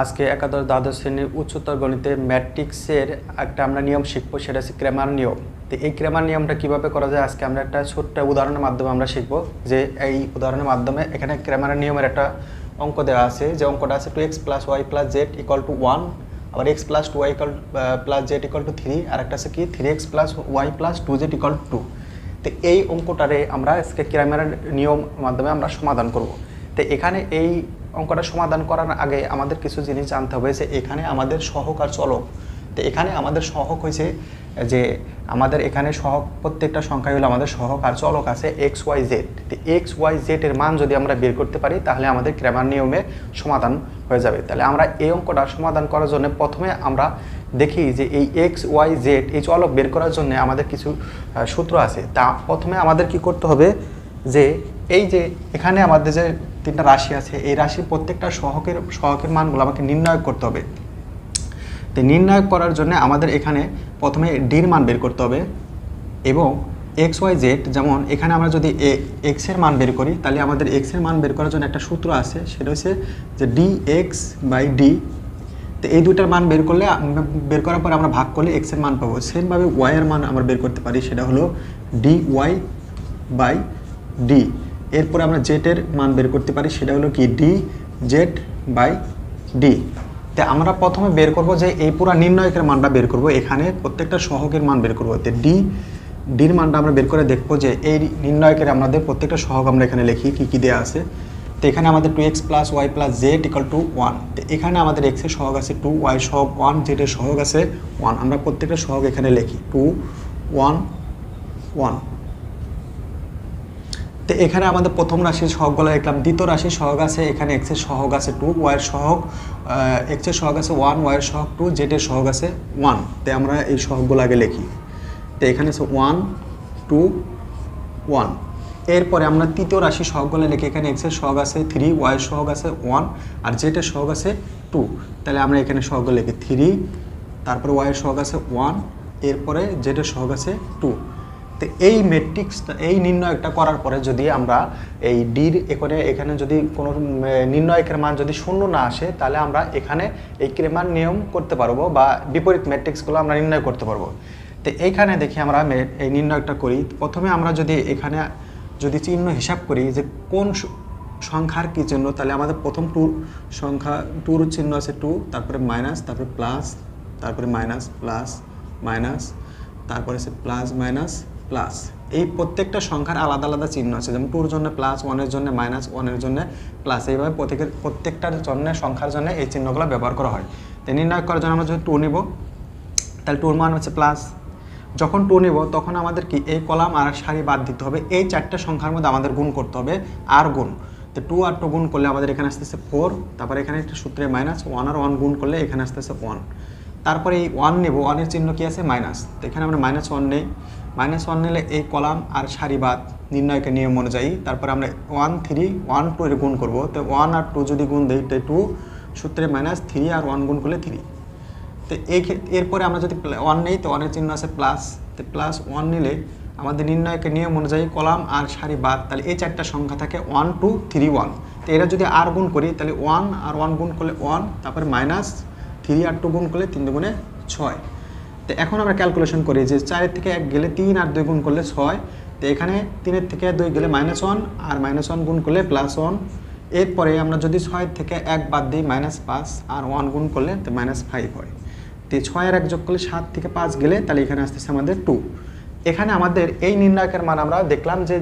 আজকে একাদশ দ্বাদশ শ্রেণির উচ্চতর গণিতে ম্যাট্রিক্সের একটা আমরা নিয়ম শিখব, সেটা হচ্ছে ক্রেমার নিয়ম। তো এই ক্রেমার নিয়মটা কীভাবে করা যায়? আজকে আমরা একটা ছোট্ট উদাহরণের মাধ্যমে আমরা শিখব যে এই উদাহরণের মাধ্যমে এখানে ক্রেমার নিয়মের একটা অঙ্ক দেওয়া আছে। যে অঙ্কটা আছে two X plus Y plus Z equal to one আবার X plus two Y equal plus Z equal to three আর একটা আছে কি? Three X plus Y plus two Z equal to তো এই অঙ্কটারে আমরা আজকে ক্রাইমারের নিয়ম মাধ্যমে আমরা সমাধান করব। তো এখানে এই অঙ্কটা সমাধান করার আগে আমাদের কিছু জিনিস জানতে হবে যে এখানে আমাদের সহক আর চলক। তো এখানে আমাদের সহক হয়েছে যে আমাদের এখানে সহক প্রত্যেকটা সংখ্যায় হলো আমাদের সহক আর চলক আছে এক্স ওয়াই জেড তো এক্স ওয়াই জেড এর মান যদি আমরা বের করতে পারি, তাহলে আমাদের ক্রামার নিয়মে সমাধান হয়ে যাবে। তাহলে আমরা এই অঙ্কটা সমাধান করার জন্য প্রথমে আমরা দেখি যে এই এক্স ওয়াই জেড এই চলক বের করার জন্য আমাদের কিছু সূত্র আছে। তা প্রথমে আমাদের কি করতে হবে যে এই যে এখানে আমাদের যে তিনটা রাশি আছে, এই রাশির প্রত্যেকটা সহকের সহকের মানগুলো আমাকে নির্ণয় করতে হবে। তো নির্ণয় করার জন্য আমাদের এখানে প্রথমে ডির মান বের করতে হবে এবং এক্স ওয়াই জেড যেমন এখানে আমরা যদি এক্সের মান বের করি, তাহলে আমাদের এক্সের মান বের করার জন্য একটা সূত্র আছে, সেটা হচ্ছে যে ডি এক্স বাই ডি তো এই দুইটার মান বের করলে, বের করার পর আমরা ভাগ করলে এক্সের মান পাবো। সেমভাবে ওয়াইয়ের মান আমরা বের করতে পারি, সেটা হলো ডি ওয়াই বাই ডি এরপরে আমরা জেড এর মান বের করতে পারি, সেটা হলো কি? ডি জেড বাই ডি তো আমরা প্রথমে বের করব যে এই পুরা নির্ণয়কের মানটা বের করব, এখানে প্রত্যেকটা সহকের মান বের করব। ডি ডির মানটা আমরা বের করে দেখব যে এই নির্ণয়কের আমাদের প্রত্যেকটা সহক আমরা এখানে লিখি, কী কী দেওয়া আছে। তো এখানে আমাদের two X plus Y plus Z equal two one তো এখানে আমাদের এক্সের সহগ আছে টু ওয়াই সহগ ওয়ান জেডের সহগ আছে ওয়ান আমরা প্রত্যেকটা সহগ এখানে লিখি টু ওয়ান ওয়ান তো এখানে আমাদের প্রথম রাশির সহগগুলো লিখলাম দ্বিতীয় রাশির সহগ আছে, এখানে এক্সের সহগ আছে টু ওয়াইয়ের সহগ এক্সের সহগ আছে ওয়ান ওয়াইয়ের সহগ টু জেডের সহগ আছে ওয়ান তো আমরা এই সহগগুলো আগে লিখি। তো এখানে আছে ওয়ান টু ওয়ান এরপরে আমরা তৃতীয় রাশি সহগগুলো লিখি। এখানে এক্সের সহগ আছে থ্রি ওয়াইয়ের সহগ আছে ওয়ান আর জেডের সহগ আছে টু তাহলে আমরা এখানে সহগগুলো লিখি থ্রি তারপরে ওয়াইয়ের সহগ আছে ওয়ান এরপরে জেডের সহগ আছে টু তো এই ম্যাট্রিক্সটা এই নির্ণয়টা করার পরে যদি আমরা এই ডির এখানে এখানে যদি কোনো নির্ণয়কের মান যদি শূন্য না আসে, তাহলে আমরা এখানে এই ক্রেমার নিয়ম করতে পারব বা বিপরীত ম্যাট্রিক্সগুলো আমরা নির্ণয় করতে পারব। তো এইখানে দেখি আমরা এই নির্ণয়টা করি। প্রথমে আমরা যদি এখানে যদি চিহ্ন হিসাব করি যে কোন সংখ্যার কী চিহ্ন, তাহলে আমাদের প্রথম টুর সংখ্যা, টুর চিহ্ন আছে টু, তারপরে মাইনাস, তারপরে প্লাস, তারপরে মাইনাস, প্লাস, মাইনাস, তারপরে আছে প্লাস, মাইনাস প্লাস এই প্রত্যেকটা সংখ্যার আলাদা আলাদা চিহ্ন আছে। যেমন টুর জন্য প্লাস ওয়ানের জন্য মাইনাস ওয়ানের জন্য প্লাস এইভাবে প্রত্যেকের, প্রত্যেকটার জন্য, সংখ্যার জন্য এই চিহ্নগুলো ব্যবহার করা হয়। তো নির্ণয় করার জন্য আমরা যদি টু নিব, তাহলে টুর মান হচ্ছে প্লাস যখন টু নেব, তখন আমাদের কি? এই কলাম আর সারি বাদ দিতে হবে। এই চারটা সংখ্যার মধ্যে আমাদের গুণ করতে হবে আর গুণ। তো টু আর টু গুণ করলে আমাদের এখানে আসতেছে ফোর তারপরে এখানে একটা সূত্রে মাইনাস ওয়ান আর ওয়ান গুণ করলে এখানে আসতেছে ওয়ান তারপরে এই ওয়ান নেব ওয়ানের চিহ্ন কি আছে? মাইনাস তো এখানে আমরা মাইনাস ওয়ান নেই। মাইনাস ওয়ান নিলে এই কলাম আর সারি বাদ নির্ণয়কের নিয়ম অনুযায়ী। তারপরে আমরা ওয়ান থ্রি ওয়ান টু এর গুণ করব। তো ওয়ান আর টু যদি গুণ দিই, তো টু সূত্রে মাইনাস থ্রি আর ওয়ান গুণ করলে থ্রি তো এই এরপরে আমরা যদি ওয়ান নেই, তো ওয়ানের চিহ্ন আছে প্লাস তো প্লাস ওয়ান নিলে আমাদের নির্ণয়কের নিয়ম অনুযায়ী কলাম আর সারি বাদ, তাহলে এই চারটা সংখ্যা থাকে ওয়ান টু থ্রি ওয়ান তো এরা যদি আর গুণ করি, তাহলে ওয়ান আর ওয়ান গুণ করলে ওয়ান তারপরে মাইনাস থ্রি আর টু গুণ করলে তিন দুগুণে ছয়। তো এখন আমরা ক্যালকুলেশন করি যে চারের থেকে এক গেলে তিন আর দুই গুণ করলে ছয়। তো এখানে তিনের থেকে দুই গেলে মাইনাস ওয়ান আর মাইনাস ওয়ান গুণ করলে প্লাস ওয়ান এরপরে আমরা যদি ছয় থেকে এক বাদ দিই মাইনাস পাঁচ আর ওয়ান গুণ করলে তো মাইনাস ফাইভ হয়। তো এই ছয়ের এক যোগ করলে সাত থেকে পাঁচ গেলে তাহলে এখানে আসতেছে আমাদের টু এখানে আমাদের এই নির্ণায়কের মান আমরা দেখলাম যে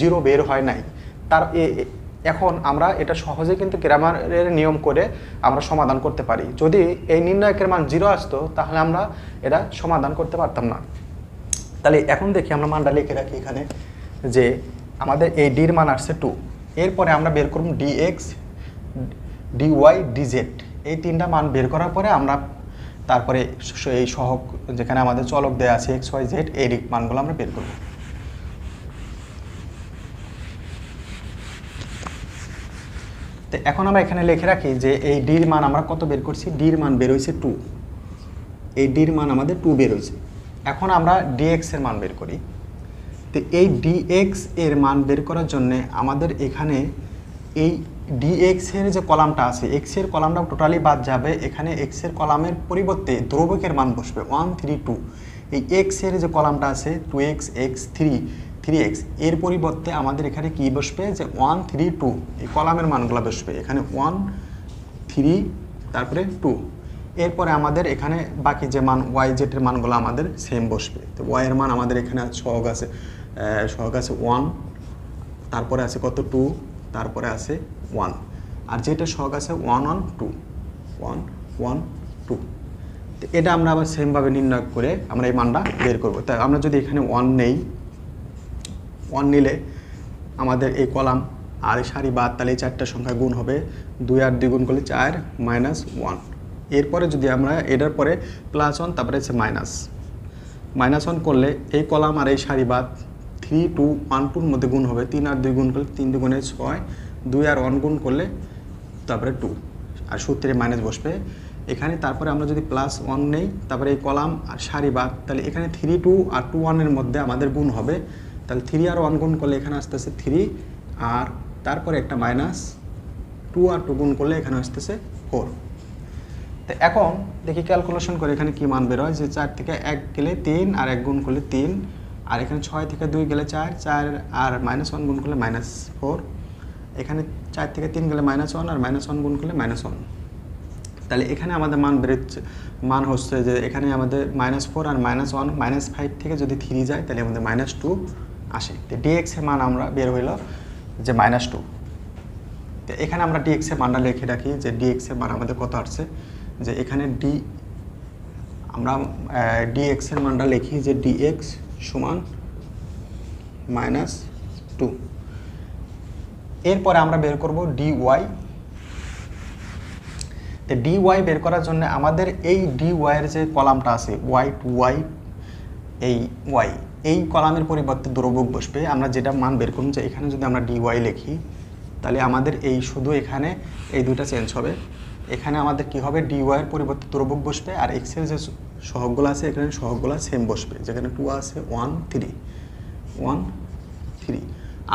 জিরো বের হয় নাই। তার এখন আমরা এটা সহজে কিন্তু গ্রামারের নিয়ম করে আমরা সমাধান করতে পারি। যদি এই নির্ণায়কের মান জিরো আসতো, তাহলে আমরা এটা সমাধান করতে পারতাম না। তাহলে এখন দেখি আমরা মানটা লিখে রাখি এখানে যে আমাদের এই ডির মান আসছে টু এরপরে আমরা বের করব D X D Y DZ এই তিনটা মান বের করার পরে আমরা তারপরে এই সহক যেখানে আমাদের চলক দেওয়া আছে এক্স ওয়াই জেড এই মানগুলো আমরা বের করব। তো এখন আমরা এখানে লিখে রাখি যে এই ডির মান আমরা কত বের করছি? ডির মান বের হয়েছে টু এই ডির মান আমাদের টু বের হয়েছে। এখন আমরা ডিএক্স এর মান বের করি। তো এই ডিএক্স এর মান বের করার জন্য আমাদের এখানে এই ডি এক্সের যে কলামটা আছে এক্সের কলামটা টোটালি বাদ যাবে। এখানে এক্সের কলামের পরিবর্তে দ্রবকের মান বসবে। ওয়ান থ্রি টু এই এক্সের যে কলামটা আছে two X X three three এক্সের পরিবর্তে আমাদের এখানে কি বসবে? যে ওয়ান থ্রি টু এই কলামের মানগুলো বসবে। এখানে ওয়ান থ্রি তারপরে টু এরপরে আমাদের এখানে বাকি যে মান ওয়াই জেটের মানগুলো আমাদের সেম বসবে। তো ওয়াইয়ের মান আমাদের এখানে সহগ আছে সহগ আছে ওয়ান তারপরে আছে কত? টু তারপরে আছে ওয়ান আর যেটা সহগ আছে one one two one one two তো এটা আমরা আবার সেমভাবে নির্ণয় করে আমরা এই মানটা বের করব। তাই আমরা যদি এখানে ওয়ান নেই ওয়ান নিলে আমাদের এই কলাম আর এই সারি বাদ তাহলে এই চারটা সংখ্যা গুণ হবে দুই আর দুই গুণ করলে চার মাইনাস ওয়ান এরপরে যদি আমরা এটার পরে প্লাস ওয়ান তারপরে হচ্ছে মাইনাস মাইনাস ওয়ান করলে এই কলাম আর এই সারি বাদ থ্রি টু ওয়ান টুর মধ্যে গুণ হবে। তিন আর দুই গুণ করলে তিন দুগুণে ছয়, দুই আর ওয়ান গুণ করলে তারপরে টু আর সূত্রে মাইনাস বসবে। এখানে তারপরে আমরা যদি প্লাস ওয়ান নেই, তারপরে এই কলাম আর সারি বাদ, তাহলে এখানে থ্রি টু আর টু ওয়ানের মধ্যে আমাদের গুণ হবে। তাহলে থ্রি আর ওয়ান গুণ করলে এখানে আসতেছে থ্রি আর তারপরে একটা মাইনাস টু আর টু গুণ করলে এখানে আসতেছে ফোর তো এখন দেখি ক্যালকুলেশন করে এখানে কি মান বেরোয় যে চার থেকে এক গেলে তিন, আর এক গুণ করলে তিন, আর এখানে ছয় থেকে দুই গেলে চার চার আর মাইনাস ওয়ান গুণ করলে মাইনাস ফোর এখানে চার থেকে তিন গেলে মাইনাস ওয়ান আর মাইনাস ওয়ান গুণ করলে মাইনাস ওয়ান তাহলে এখানে আমাদের মান বেরোচ্ছে, মান হচ্ছে যে এখানে আমাদের মাইনাস ফোর আর মাইনাস ওয়ান মাইনাস ফাইভ থেকে যদি থ্রি যায়, তাহলে আমাদের মাইনাস টু আসে। তো ডিএক্স এর মান আমরা বের হইল যে মাইনাস টু তো এখানে আমরা ডিএক্স এর মানটা লিখে রাখি যে ডিএক্স এর মান আমাদের কত আসছে? যে এখানে ডি আমরা ডিএক্স এর মানটা লিখি যে ডিএক্স সমান মাইনাস টু এরপরে আমরা বের করব ডি ওয়াই তো ডি ওয়াই বের করার জন্য আমাদের এই ডি ওয়াইয়ের যে কলামটা আছে ওয়াই টু ওয়াই এই ওয়াই এই কলামের পরিবর্তে দ্রবক বসবে। আমরা যেটা মান বের করুন যে এখানে যদি আমরা ডিওয়াই লিখি, তাহলে আমাদের এই শুধু এখানে এই দুইটা চেঞ্জ হবে। এখানে আমাদের কি হবে? ডিওয়াইয়ের পরিবর্তে দ্রবক বসবে আর এক্সের যে সহগগুলো আছে, এখানে সহগগুলো সেম বসবে। যেখানে টু আছে ওয়ান থ্রি ওয়ান থ্রি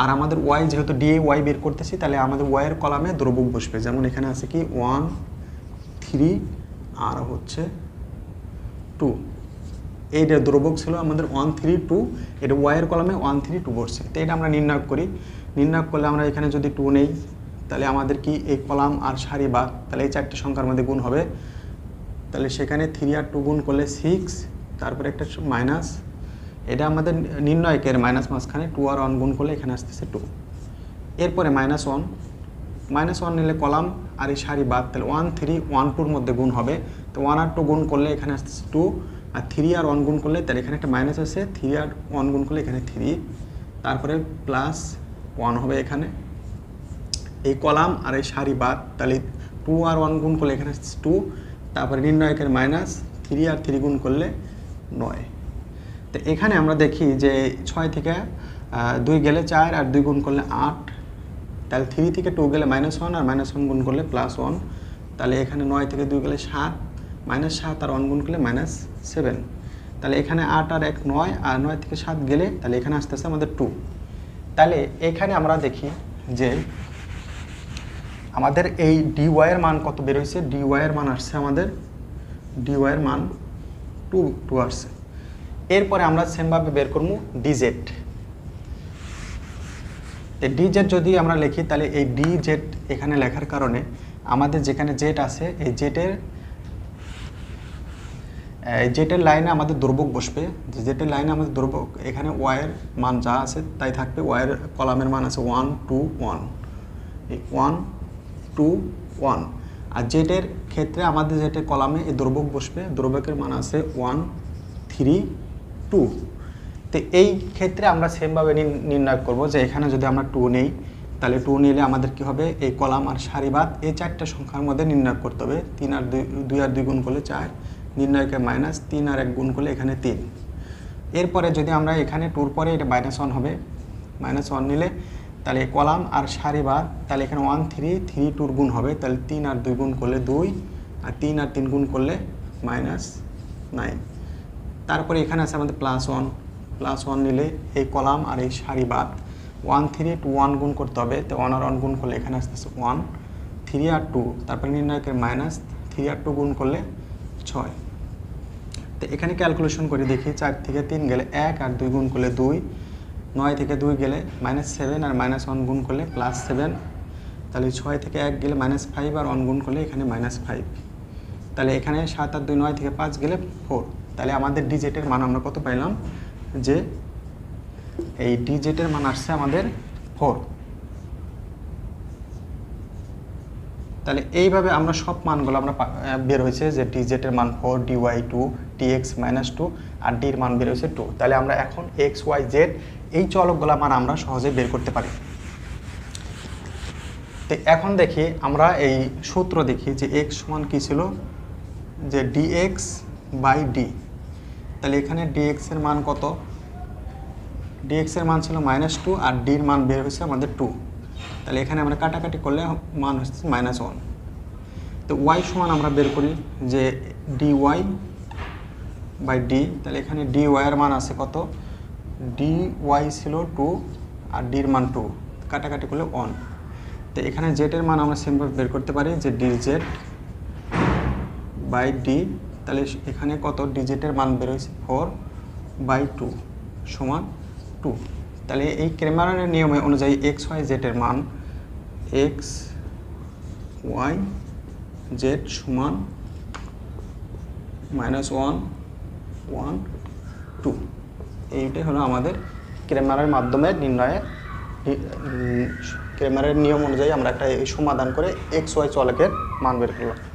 আর আমাদের ওয়াই যেহেতু ডি ওয়াই বের করতেছি, তাহলে আমাদের ওয়াইয়ের কলামে দ্রবক বসবে। যেমন এখানে আছে কি? ওয়ান থ্রি আর হচ্ছে টু এইটা দ্রবক ছিল আমাদের ওয়ান থ্রি টু এটা ওয়াইয়ের কলামে ওয়ান থ্রি টু বসছে। তো এটা আমরা নির্ণয় করি। নির্ণয় করলে আমরা এখানে যদি টু নেই, তাহলে আমাদের কি এই কলাম আর সারি বা তাহলে এই চারটে সংখ্যার মধ্যে গুণ হবে। তাহলে সেখানে থ্রি আর টু গুণ করলে সিক্স তারপরে একটা মাইনাস এটা আমাদের নির্ণয়কের মাইনাস মাঝখানে টু আর ওয়ান গুণ করলে এখানে আসতেছে টু এরপরে মাইনাস ওয়ান মাইনাস ওয়ান নিলে কলাম আর এই সারি বাদ, তাহলে ওয়ান থ্রি ওয়ান টুর মধ্যে গুণ হবে। তো ওয়ান আর টু গুণ করলে এখানে আসতেছে টু আর থ্রি আর ওয়ান গুণ করলে তাহলে এখানে একটা মাইনাস আছে থ্রি আর ওয়ান গুণ করলে এখানে থ্রি তারপরে প্লাস ওয়ান হবে এখানে। এই কলাম আর এই সারি বাদ, তাহলে টু আর ওয়ান গুণ করলে এখানে টু তারপরে নির্ণয়কের মাইনাস থ্রি আর থ্রি গুণ করলে নয়। তো এখানে আমরা দেখি যে ছয় থেকে দুই গেলে চার আর দুই গুণ করলে আট, তাহলে থ্রি থেকে টু গেলে মাইনাস ওয়ান আর মাইনাস ওয়ান গুণ করলে প্লাস ওয়ান তাহলে এখানে নয় থেকে দুই গেলে সাত মাইনাস সাত আর ওয়ান গুণ করলে মাইনাস সেভেন। তাহলে এখানে আট আর এক নয়, আর নয় থেকে সাত গেলে তাহলে এখানে আসতে আসতে আমাদের টু তাহলে এখানে আমরা দেখি যে আমাদের এই ডি ওয়াইয়ের মান কত বেরোইছে ডি ওয়াইয়ের মান আসছে আমাদের ডি ওয়াইয়ের মান টু টু আসছে। এরপরে আমরা সেমভাবে বের করব ডিজেড ডি জেড যদি আমরা লিখি, তাহলে এই ডি জেড এখানে লেখার কারণে আমাদের যেখানে জেট আছে, এই জেটের জেটের লাইনে আমাদের দুর্ভোগ বসবে জেটের লাইনে আমাদের দুর্ভোগ এখানে ওয়াইয়ের মান যা আছে তাই থাকবে ওয়াইয়ের কলামের মান আছে one two one one two one আর জেটের ক্ষেত্রে আমাদের জেটের কলামে এই দুর্ভোগ বসবে দুর্ভোগের মান আছে ওয়ান থ্রি টু তো এই ক্ষেত্রে আমরা সেমভাবে নির- নির্ণয় করব যে এখানে যদি আমরা টু নেই, তাহলে টু নিলে আমাদের কি হবে? এই কলাম আর সারিবাদ এই চারটে সংখ্যার মধ্যে নির্ণয় করতে হবে, তিন আর দুই দুই আর দুই গুণ করলে চার। নির্ণয়কে মাইনাস তিন আর এক গুণ করলে এখানে তিন। এরপরে যদি আমরা এখানে টুর পরে এটা মাইনাস ওয়ান হবে মাইনাস ওয়ান নিলে তাহলে কলাম আর সারিবাদ তাহলে এখানে ওয়ান থ্রি থ্রি টুর গুণ হবে, তাহলে তিন আর দুই গুণ করলে দুই, আর তিন আর তিন গুণ করলে মাইনাস নাইন তারপরে এখানে আছে আমাদের প্লাস ওয়ান প্লাস ওয়ান নিলে এই কলাম আর এই সারি বাদ ওয়ান থ্রি টু ওয়ান গুণ করতে হবে, তো ওয়ান আর ওয়ান গুণ করলে এখানে আসতেছে ওয়ান থ্রি আর টু তারপরে নির্ণায়কের মাইনাস থ্রি আর টু গুণ করলে ছয়। তো এখানে ক্যালকুলেশন করে দেখি, চার থেকে তিন গেলে এক আর দুই গুণ করলে দুই, নয় থেকে দুই গেলে মাইনাস সেভেন আর মাইনাস ওয়ান গুণ করলে প্লাস সেভেন তাহলে ছয় থেকে এক গেলে মাইনাস ফাইভ আর ওয়ান গুণ করলে এখানে মাইনাস ফাইভ তাহলে এখানে সাত আর দুই, নয় থেকে পাঁচ গেলে ফোর তাহলে আমাদের ডিজেটের মান আমরা কত পাইলাম? যে এই ডিজেটের মান আসছে আমাদের ফোর তাহলে এইভাবে আমরা সব মানগুলো আমরা বের হয়েছে যে ডিজেটের মান four DY two TX minus two আর ডির মান বের হয়েছে টু তাহলে আমরা এখন এক্স ওয়াই জেড এই চলকগুলো মান আমরা সহজে বের করতে পারি। তো এখন দেখি আমরা এই সূত্র দেখি যে এক্স সমান কী ছিল? যে ডিএক্স বাই ডি তাহলে এখানে ডিএক্স এর মান কত? ডিএক্স এর মান ছিল মাইনাস টু আর ডির মান বের হয়েছে আমাদের টু তাহলে এখানে আমরা কাটাকাটি করলে মান হচ্ছে মাইনাস ওয়ান তো ওয়াই সমান আমরা বের করি যে ডি ওয়াই বাই ডি তাহলে এখানে ডি ওয়াইয়ের মান আছে কত? ডি ওয়াই ছিল টু আর ডির মান টু কাটাকাটি করলে ওয়ান তো এখানে জেটের মান আমরা সিম্পল বের করতে পারি যে ডি জেড বাই ডি তাহলে এখানে কত? ডিজিটের মান বের হয়েছে ফোর বাই টু সমান টু তাহলে এই ক্রেমারের নিয়মে অনুযায়ী এক্স ওয়াই জেটের মান এক্স ওয়াই জেড সমান মাইনাস ওয়ান ওয়ান টু এইটাই হলো আমাদের ক্রেমারের মাধ্যমে নির্ণয়ে ক্রেমারের নিয়ম অনুযায়ী আমরা একটা সমাধান করে এক্স ওয়াই চলকের মান বের করলাম।